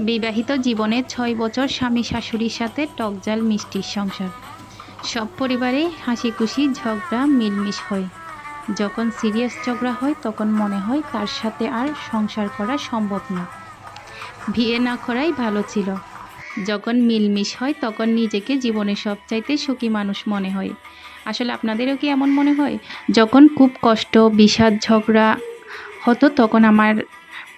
বিবাহিত জীবনে ছয় বছর স্বামী শাশুড়ির সাথে টকজাল মিষ্টির সংসার। সব পরিবারে হাসি খুশি ঝগড়া, মিলমিশ হয়। যখন সিরিয়াস ঝগড়া হয়, তখন মনে হয় তার সাথে আর সংসার করা সম্ভব না। বিয়ে না করাই ভালো ছিল। যখন মিলমিশ হয়, তখন নিজেকে জীবনে সবচাইতে সুখী মানুষ মনে হয়। আসলে আপনাদেরও কি এমন মনে হয়? যখন খুব কষ্ট, বিষাদ, ঝগড়া হতো, তখন আমার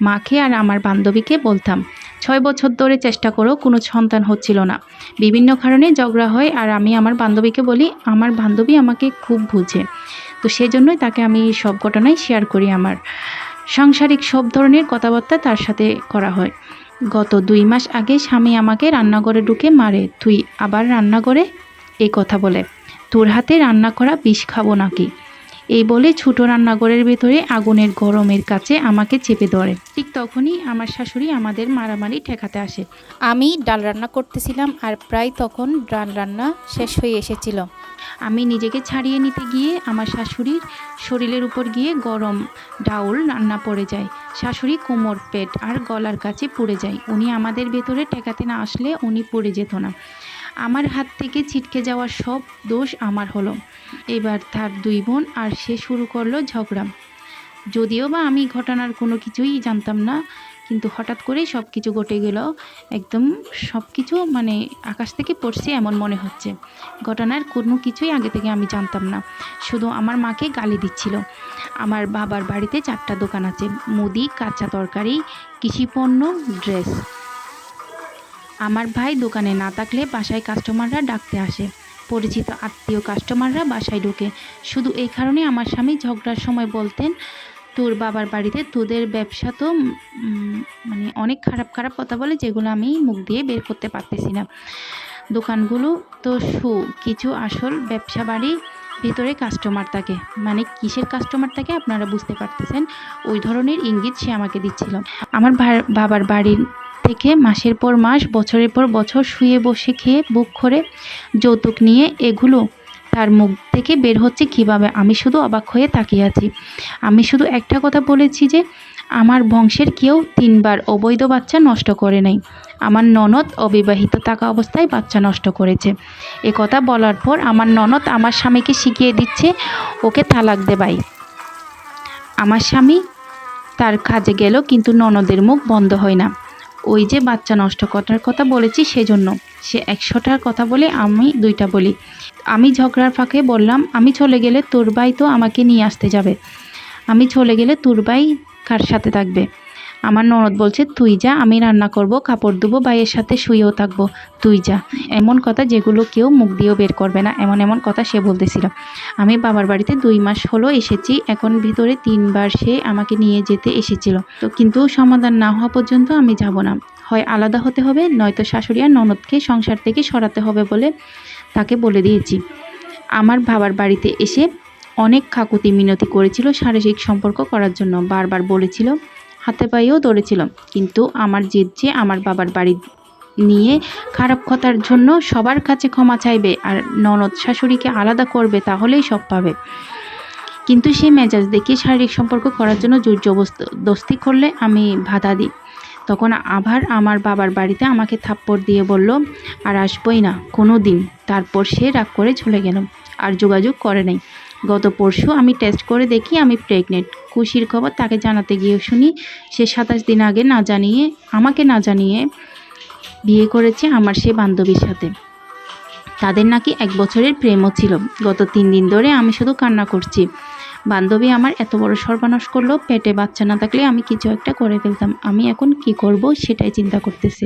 মাকে আর আমার বান্ধবীকে বলতাম ছয় বছর ধরে চেষ্টা করেও কোনো সন্তান হচ্ছিল না। বিভিন্ন কারণে ঝগড়া হয় আর আমি আমার বান্ধবীকে বলি, আমার বান্ধবী আমাকে খুব বুঝে। তো সেজন্যই তাকে আমি সব ঘটনাই শেয়ার করি আমার। সাংসারিক সব ধরনের কথাবার্তা তার সাথে করা হয়। গত দুই মাস আগে স্বামী আমাকে রান্নাঘরে ঢুকে মারে, তুই আবার রান্নাঘরে? এই কথা বলে। তোর হাতে রান্না করা বিষ খাব নাকি? এই বলে ছোট রান্নাঘরের ভেতরে আগুনের গরমের কাছে আমাকে চেপে ধরে। ঠিক তখনই আমার শাশুড়ি আমাদের মারামারি ঠেকাতে আসে। আমি ডাল রান্না করতেছিলাম আর প্রায় তখন ডাল রান্না শেষ হয়ে এসেছিল। আমি নিজেকে ছাড়িয়ে নিতে গিয়ে আমার শাশুড়ির শরীরের উপর গিয়ে গরম ডাউল রান্না পড়ে যায়। শাশুড়ি কোমর পেট আর গলার কাছে পড়ে যায়। উনি আমাদের ভেতরে ঠেকাতে না আসলে উনি পড়ে যেত না। আমার হাত থেকে ছিটকে যাওয়ার সব দোষ আমার হলো। এবার তার দুই বোন আর সে শুরু করল ঝগড়া। যদিও বা আমি ঘটনার কোনো কিছুই জানতাম না, কিন্তু হঠাৎ করেই সব কিছু ঘটে গেল। একদম সব কিছু মানে আকাশ থেকে পড়ছে এমন মনে হচ্ছে। ঘটনার কোনো কিছুই আগে থেকে আমি জানতাম না। শুধু আমার মাকে গালি দিচ্ছিল। আমার বাবার বাড়িতে চারটা দোকান আছে। মুদি, কাঁচা তরকারি কৃষিপণ্য ড্রেস। আমার ভাই দোকানে না থাকলে বাসায় কাস্টমাররা ডাকতে আসে। পরিচিত আত্মীয় কাস্টমাররা বাসায় ঢোকে। শুধু এই কারণে আমার স্বামী ঝগড়ার সময় বলতেন, তোর বাবার বাড়িতে তোদের ব্যবসা তো মানে অনেক খারাপ খারাপ কথা বলে, যেগুলো আমি মুখ দিয়ে বের করতে পারতেছি না। দোকানগুলো তো শু কিছু আসল ব্যবসা বাড়ি ভেতরে কাস্টমার থাকে। মানে কিসের কাস্টমার থাকে আপনারা বুঝতে পারতেছেন? ওই ধরনের ইঙ্গিত সে আমাকে দিচ্ছিল। আমার বাবার বাড়ির থেকে মাসের পর মাস, বছরের পর বছর শুয়ে বসে খেয়ে বুক করে যৌতুক নিয়ে এগুলো তার মুখ থেকে বের হচ্ছে কীভাবে? আমি শুধু অবাক হয়ে তাকিয়ে আছি। আমি শুধু একটা কথা বলেছি যে, আমার বংশের কেউ তিনবার অবৈধ বাচ্চা নষ্ট করে নাই। আমার ননদ অবিবাহিত থাকা অবস্থায় বাচ্চা নষ্ট করেছে। এ কথা বলার পর আমার ননদ আমার স্বামীকে শিখিয়ে দিচ্ছে, ওকে তালাক দেবাই আমার স্বামী তার কাজে গেল, কিন্তু ননদের মুখ বন্ধ হয় না। ওই যে বাচ্চা নষ্ট করার কথা বলেছি সেজন্য। সে একশোটার কথা বলে আমি দুইটা বলি। আমি ঝগড়ার ফাঁকে বললাম, আমি চলে গেলে তোর ভাই তো আমাকে নিয়ে আসতে যাবে। আমি চলে গেলে তোর ভাই কার সাথে থাকবে? আমার ননদ বলছে, তুই যা, আমি রান্না করব, কাপড় ধুবো, ভাইয়ের সাথে শুয়েও থাকব। তুই যা। এমন কথা যেগুলো কেউ মুখ দিয়েও বের করবে না, এমন এমন কথা সে বলতেছিল। আমি বাবার বাড়িতে দুই মাস হলো এসেছি, এখন ভিতরে তিনবার সে আমাকে নিয়ে যেতে এসেছিল। তো কিন্তু সমাধান না হওয়া পর্যন্ত আমি যাব না। হয় আলাদা হতে হবে, নয়তো শাশুড়ি আর ননদকে সংসার থেকে সরাতে হবে বলে তাকে বলে দিয়েছি। আমার বাবার বাড়িতে এসে অনেক কাকুতি মিনতি করেছিল শারীরিক সম্পর্ক করার জন্য, বারবার বলেছিল হাতে পায়েও ধরেছিল কিন্তু আমার জেদ যে আমার বাবার বাড়ি নিয়ে খারাপ কথার জন্য সবার কাছে ক্ষমা চাইবে আর ননদ শাশুড়িকে আলাদা করবে তাহলেই সব পাবে। কিন্তু সে মেজাজ দেখিয়ে শারীরিক সম্পর্ক করার জন্য জবরদস্তি করলে আমি বাধা দিই। তখন আবার আমার বাবার বাড়িতে আমাকে থাপ্পড় দিয়ে বলল, আর আসবই না কোনো দিন তারপর সে রাগ করে চলে গেল, আর যোগাযোগ করে নাই। গত পরশু আমি টেস্ট করে দেখি আমি প্রেগনেন্ট খুশির খবর তাকে জানাতে গিয়ে শুনি, সে সাতাশ দিন আগে না জানিয়ে, আমাকে না জানিয়ে বিয়ে করেছে আমার সে বান্ধবীর সাথে। তাদের নাকি এক বছরের প্রেমও ছিল। গত তিন দিন ধরে আমি শুধু কান্না করছি। বান্ধবী আমার এত বড় সর্বনাশ করল, পেটে বাচ্চা না থাকলে আমি কিছু একটা করে ফেলতাম। আমি এখন কি করব সেটাই চিন্তা করতেছি।